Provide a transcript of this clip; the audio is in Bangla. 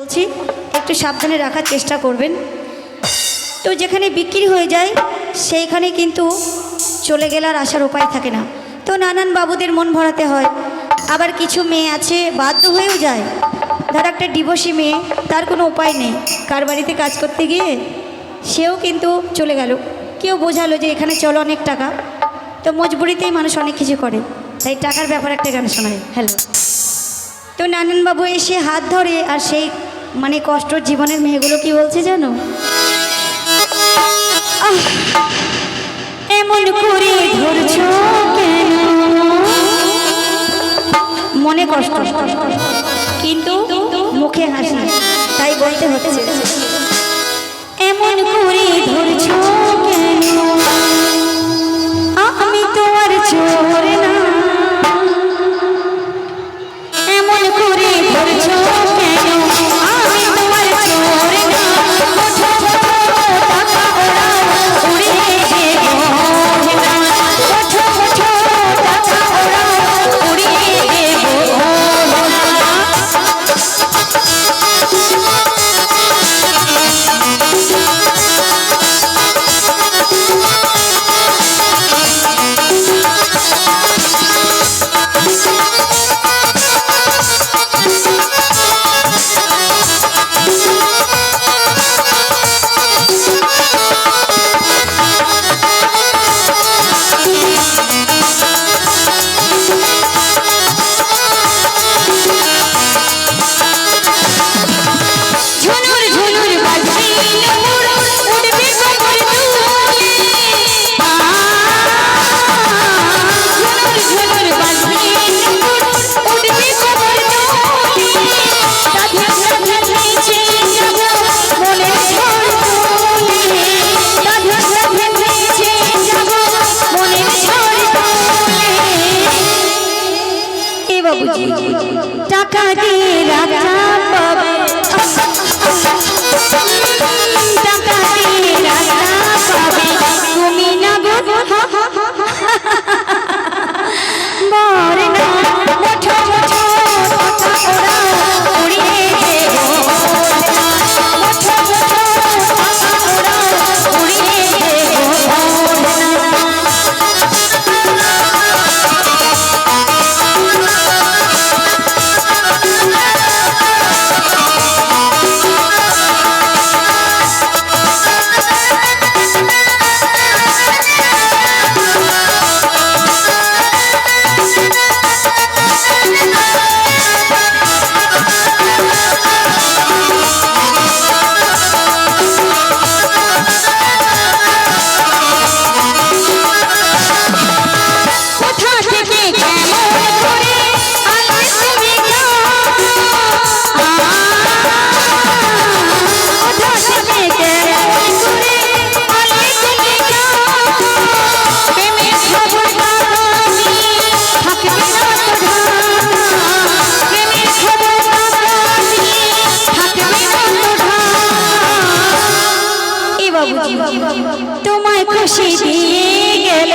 বলছি, একটু সাবধানে রাখার চেষ্টা করবেন। তো যেখানে বিক্রি হয়ে যায়, সেইখানে কিন্তু চলে গেলে আর আসার উপায় থাকে না। তো নানান বাবুদের মন ভরাতে হয়। আবার কিছু মেয়ে আছে, বাধ্য হয়েও যায়। ধর একটা ডিভোর্সি মেয়ে, তার কোনো উপায় নেই। কার বাড়িতে কাজ করতে গিয়ে সেও কিন্তু চলে গেল। কেউ বোঝালো যে এখানে চলো অনেক টাকা। তো মজবুরিতেই মানুষ অনেক কিছু করে। তাই টাকার ব্যাপার একটা গান শোনায়। হ্যালো তো নানানবাবু এসে হাত ধরে আর সেই মানে কষ্ট জীবনের মেয়েগুলো কি বলছে জানো? এমন করে ধরছো কেন? মনে কষ্ট। বাবুজি টাকা দিয়ে রাখা তোমায় খুশি দিয়ে গেল।